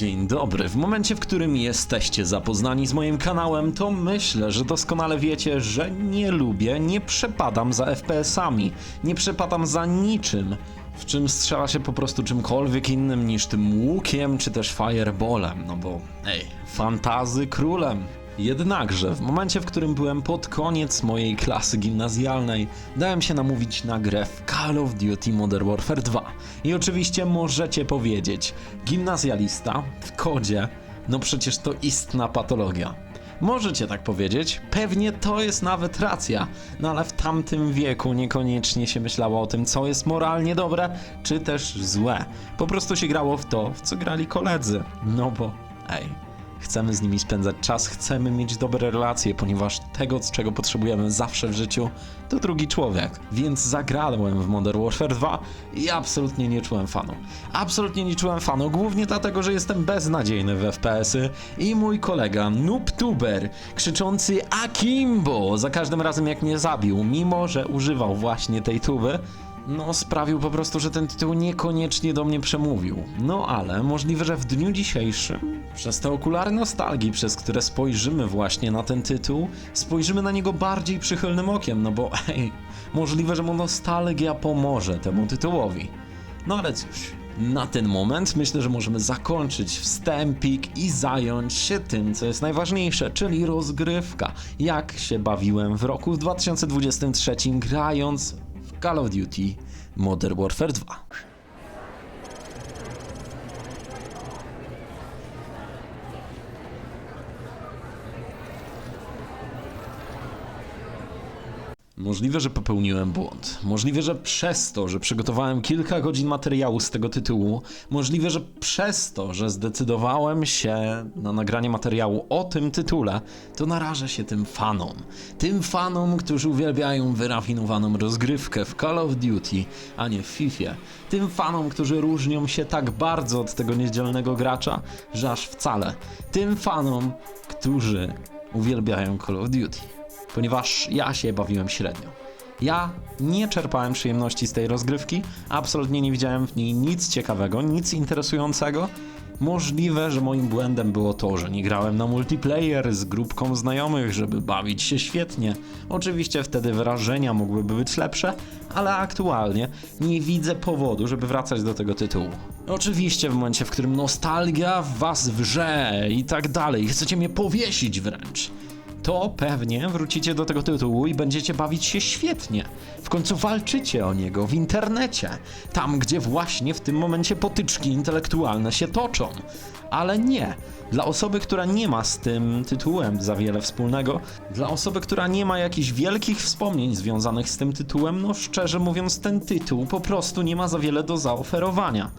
Dzień dobry. W momencie, w którym jesteście zapoznani z moim kanałem, to myślę, że doskonale wiecie, że nie lubię, nie przepadam za FPS-ami, nie przepadam za niczym, w czym strzela się po prostu czymkolwiek innym niż tym łukiem czy też fireballem, no bo ej, fantazy królem. Jednakże, w momencie, w którym byłem pod koniec mojej klasy gimnazjalnej, dałem się namówić na grę w Call of Duty Modern Warfare 2. I oczywiście możecie powiedzieć, gimnazjalista w kodzie, no przecież to istna patologia. Możecie tak powiedzieć, pewnie to jest nawet racja, no ale w tamtym wieku niekoniecznie się myślało o tym, co jest moralnie dobre, czy też złe. Po prostu się grało w to, w co grali koledzy. No bo, ej, Chcemy z nimi spędzać czas, chcemy mieć dobre relacje, ponieważ tego, czego potrzebujemy zawsze w życiu, to drugi człowiek. Więc zagrałem w Modern Warfare 2 i absolutnie nie czułem fanu. Absolutnie nie czułem fanu, głównie dlatego, że jestem beznadziejny w FPS-y i mój kolega NoobTuber, krzyczący Akimbo za każdym razem jak mnie zabił, mimo że używał właśnie tej tuby, no, sprawił po prostu, że ten tytuł niekoniecznie do mnie przemówił. No ale możliwe, że w dniu dzisiejszym, przez te okulary nostalgii, przez które spojrzymy właśnie na ten tytuł, spojrzymy na niego bardziej przychylnym okiem, no bo ej, możliwe, że mu nostalgia pomoże temu tytułowi. No ale cóż, na ten moment myślę, że możemy zakończyć wstępik i zająć się tym, co jest najważniejsze, czyli rozgrywka. Jak się bawiłem w roku 2023 grając Call of Duty Modern Warfare 2. Możliwe, że popełniłem błąd. Możliwe, że przez to, że przygotowałem kilka godzin materiału z tego tytułu, możliwe, że przez to, że zdecydowałem się na nagranie materiału o tym tytule, to narażę się tym fanom. Tym fanom, którzy uwielbiają wyrafinowaną rozgrywkę w Call of Duty, a nie w FIFA. Tym fanom, którzy różnią się tak bardzo od tego niedzielnego gracza, że aż wcale. Tym fanom, którzy uwielbiają Call of Duty ponieważ ja się bawiłem średnio. Ja nie czerpałem przyjemności z tej rozgrywki, absolutnie nie widziałem w niej nic ciekawego, nic interesującego. Możliwe, że moim błędem było to, że nie grałem na multiplayer z grupką znajomych, żeby bawić się świetnie. Oczywiście wtedy wrażenia mogłyby być lepsze, ale aktualnie nie widzę powodu, żeby wracać do tego tytułu. Oczywiście w momencie, w którym nostalgia w was wrze i tak dalej, chcecie mnie powiesić wręcz to pewnie wrócicie do tego tytułu i będziecie bawić się świetnie. W końcu walczycie o niego w internecie, tam gdzie właśnie w tym momencie potyczki intelektualne się toczą. Ale nie. Dla osoby, która nie ma z tym tytułem za wiele wspólnego, dla osoby, która nie ma jakichś wielkich wspomnień związanych z tym tytułem, no szczerze mówiąc, ten tytuł po prostu nie ma za wiele do zaoferowania.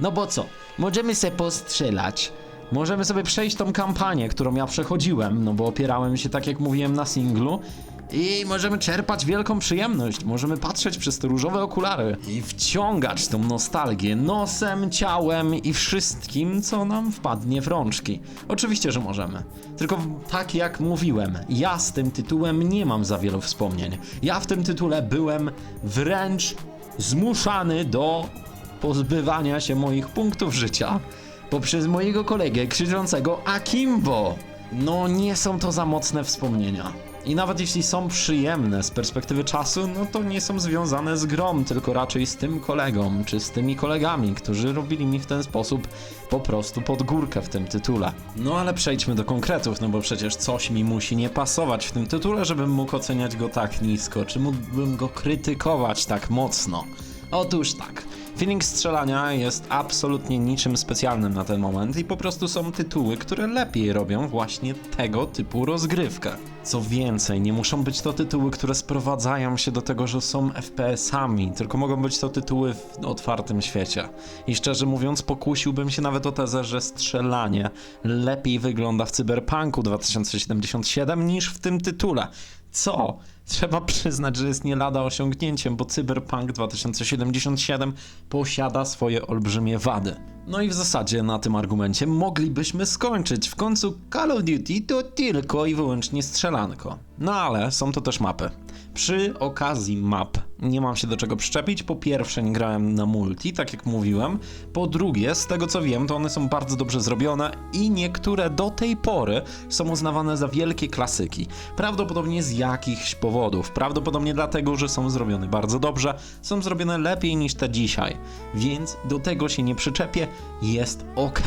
No bo co? Możemy se postrzelać, Możemy sobie przejść tą kampanię, którą ja przechodziłem, no bo opierałem się, tak jak mówiłem, na singlu. I możemy czerpać wielką przyjemność. Możemy patrzeć przez te różowe okulary i wciągać tą nostalgię nosem, ciałem i wszystkim, co nam wpadnie w rączki. Oczywiście, że możemy. Tylko tak jak mówiłem, ja z tym tytułem nie mam za wielu wspomnień. Ja w tym tytule byłem wręcz zmuszany do pozbywania się moich punktów życia poprzez mojego kolegę krzyczącego Akimbo. No nie są to za mocne wspomnienia. I nawet jeśli są przyjemne z perspektywy czasu, no to nie są związane z grą, tylko raczej z tym kolegą, czy z tymi kolegami, którzy robili mi w ten sposób po prostu pod górkę w tym tytule. No ale przejdźmy do konkretów, no bo przecież coś mi musi nie pasować w tym tytule, żebym mógł oceniać go tak nisko, czy mógłbym go krytykować tak mocno. Otóż tak. Feeling strzelania jest absolutnie niczym specjalnym na ten moment i po prostu są tytuły, które lepiej robią właśnie tego typu rozgrywkę. Co więcej, nie muszą być to tytuły, które sprowadzają się do tego, że są FPS-ami, tylko mogą być to tytuły w otwartym świecie. I szczerze mówiąc, pokusiłbym się nawet o tezę, że strzelanie lepiej wygląda w Cyberpunku 2077 niż w tym tytule. Co? Trzeba przyznać, że jest nie lada osiągnięciem, bo Cyberpunk 2077 posiada swoje olbrzymie wady. No i w zasadzie na tym argumencie moglibyśmy skończyć. W końcu Call of Duty to tylko i wyłącznie strzelanko. No ale są to też mapy. Przy okazji map nie mam się do czego przyczepić. Po pierwsze, nie grałem na multi, tak jak mówiłem. Po drugie, z tego co wiem, to one są bardzo dobrze zrobione i niektóre do tej pory są uznawane za wielkie klasyki. Prawdopodobnie z jakichś powodów. Prawdopodobnie dlatego, że są zrobione bardzo dobrze, są zrobione lepiej niż te dzisiaj. Więc do tego się nie przyczepię, jest ok.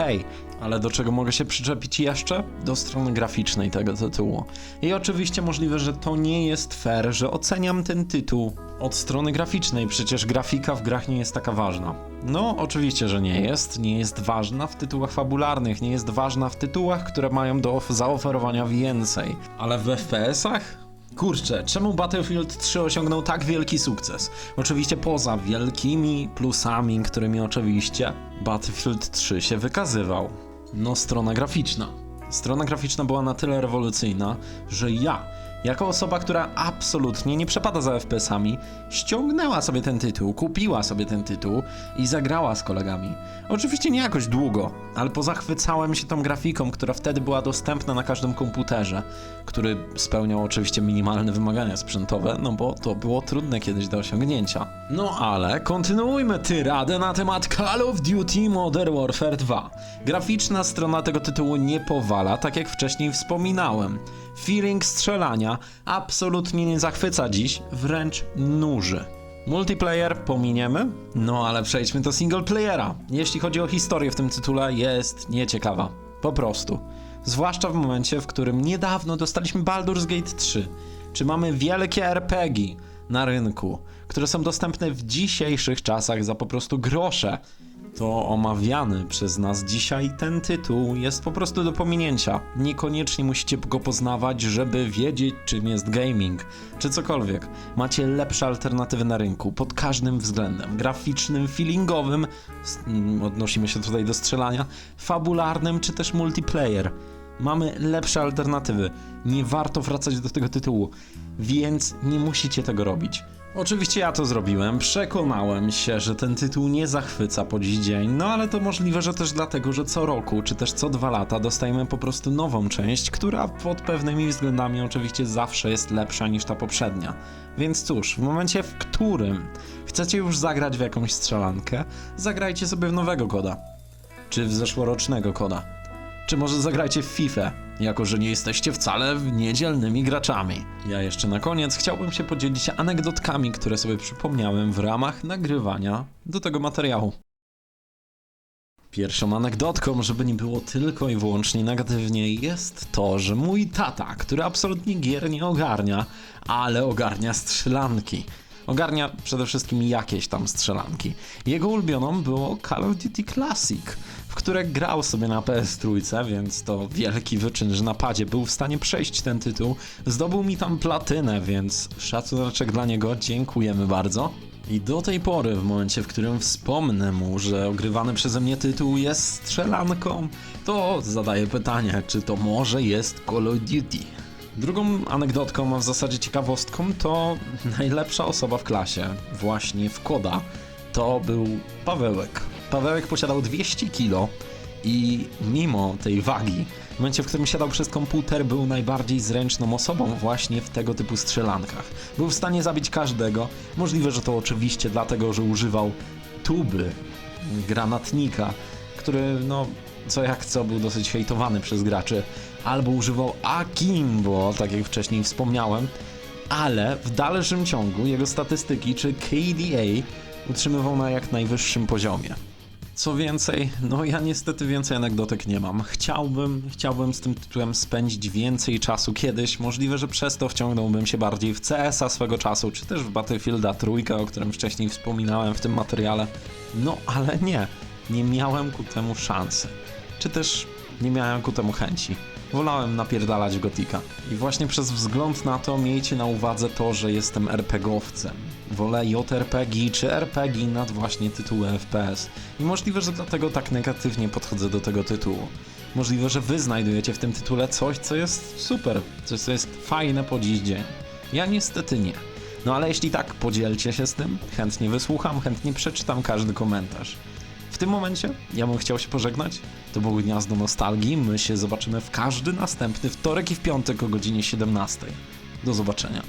Ale do czego mogę się przyczepić jeszcze? Do strony graficznej tego tytułu. I oczywiście możliwe, że to nie jest fair, że oceniam ten tytuł od strony graficznej, przecież grafika w grach nie jest taka ważna. No, oczywiście, że nie jest. Nie jest ważna w tytułach fabularnych, nie jest ważna w tytułach, które mają do of- zaoferowania więcej. Ale w FPS-ach? Kurczę, czemu Battlefield 3 osiągnął tak wielki sukces? Oczywiście poza wielkimi plusami, którymi oczywiście Battlefield 3 się wykazywał. No, strona graficzna. Strona graficzna była na tyle rewolucyjna, że ja, jako osoba, która absolutnie nie przepada za FPS-ami, ściągnęła sobie ten tytuł, kupiła sobie ten tytuł i zagrała z kolegami. Oczywiście nie jakoś długo, ale pozachwycałem się tą grafiką, która wtedy była dostępna na każdym komputerze, który spełniał oczywiście minimalne wymagania sprzętowe, no bo to było trudne kiedyś do osiągnięcia. No ale kontynuujmy tyradę na temat Call of Duty Modern Warfare 2. Graficzna strona tego tytułu nie powala, tak jak wcześniej wspominałem. Feeling strzelania absolutnie nie zachwyca dziś, wręcz nuży. Multiplayer pominiemy? No ale przejdźmy do singleplayera. Jeśli chodzi o historię w tym tytule, jest nieciekawa. Po prostu. Zwłaszcza w momencie, w którym niedawno dostaliśmy Baldur's Gate 3. Czy mamy wielkie RPG na rynku, które są dostępne w dzisiejszych czasach za po prostu grosze? To omawiany przez nas dzisiaj ten tytuł jest po prostu do pominięcia. Niekoniecznie musicie go poznawać, żeby wiedzieć, czym jest gaming, czy cokolwiek. Macie lepsze alternatywy na rynku pod każdym względem graficznym, feelingowym, mm, odnosimy się tutaj do strzelania, fabularnym, czy też multiplayer. Mamy lepsze alternatywy. Nie warto wracać do tego tytułu, więc nie musicie tego robić. Oczywiście ja to zrobiłem, przekonałem się, że ten tytuł nie zachwyca po dziś dzień, no ale to możliwe, że też dlatego, że co roku, czy też co dwa lata dostajemy po prostu nową część, która pod pewnymi względami oczywiście zawsze jest lepsza niż ta poprzednia. Więc cóż, w momencie, w którym chcecie już zagrać w jakąś strzelankę, zagrajcie sobie w nowego koda. Czy w zeszłorocznego koda. Czy może zagrajcie w FIFA, jako że nie jesteście wcale niedzielnymi graczami. Ja jeszcze na koniec chciałbym się podzielić anegdotkami, które sobie przypomniałem w ramach nagrywania do tego materiału. Pierwszą anegdotką, żeby nie było tylko i wyłącznie negatywnie, jest to, że mój tata, który absolutnie gier nie ogarnia, ale ogarnia strzelanki. Ogarnia przede wszystkim jakieś tam strzelanki. Jego ulubioną było Call of Duty Classic, w które grał sobie na PS3, więc to wielki wyczyn, że na padzie był w stanie przejść ten tytuł. Zdobył mi tam platynę, więc szacuneczek dla niego, dziękujemy bardzo. I do tej pory, w momencie, w którym wspomnę mu, że ogrywany przeze mnie tytuł jest strzelanką, to zadaję pytanie, czy to może jest Call of Duty. Drugą anegdotką, a w zasadzie ciekawostką, to najlepsza osoba w klasie, właśnie w Koda, to był Pawełek. Pawełek posiadał 200 kilo i mimo tej wagi, w momencie, w którym siadał przez komputer, był najbardziej zręczną osobą właśnie w tego typu strzelankach. Był w stanie zabić każdego. Możliwe, że to oczywiście dlatego, że używał tuby, granatnika, który, no, co jak co, był dosyć hejtowany przez graczy. Albo używał Akimbo, tak jak wcześniej wspomniałem, ale w dalszym ciągu jego statystyki, czy KDA, utrzymywał na jak najwyższym poziomie. Co więcej, no ja niestety więcej anegdotek nie mam. Chciałbym, chciałbym z tym tytułem spędzić więcej czasu kiedyś. Możliwe, że przez to wciągnąłbym się bardziej w CS-a swego czasu, czy też w Battlefielda trójkę, o którym wcześniej wspominałem w tym materiale. No ale nie, nie miałem ku temu szansy. Czy też nie miałem ku temu chęci. Wolałem napierdalać Gotika. I właśnie przez wzgląd na to miejcie na uwadze to, że jestem RPGowcem. Wolę JRPG czy RPG nad właśnie tytuły FPS. I możliwe, że dlatego tak negatywnie podchodzę do tego tytułu. Możliwe, że wy znajdujecie w tym tytule coś, co jest super, coś, co jest fajne po dziś dzień. Ja niestety nie. No ale jeśli tak, podzielcie się z tym, chętnie wysłucham, chętnie przeczytam każdy komentarz. W tym momencie ja bym chciał się pożegnać. To było Gniazdo Nostalgii. My się zobaczymy w każdy następny wtorek i w piątek o godzinie 17. Do zobaczenia.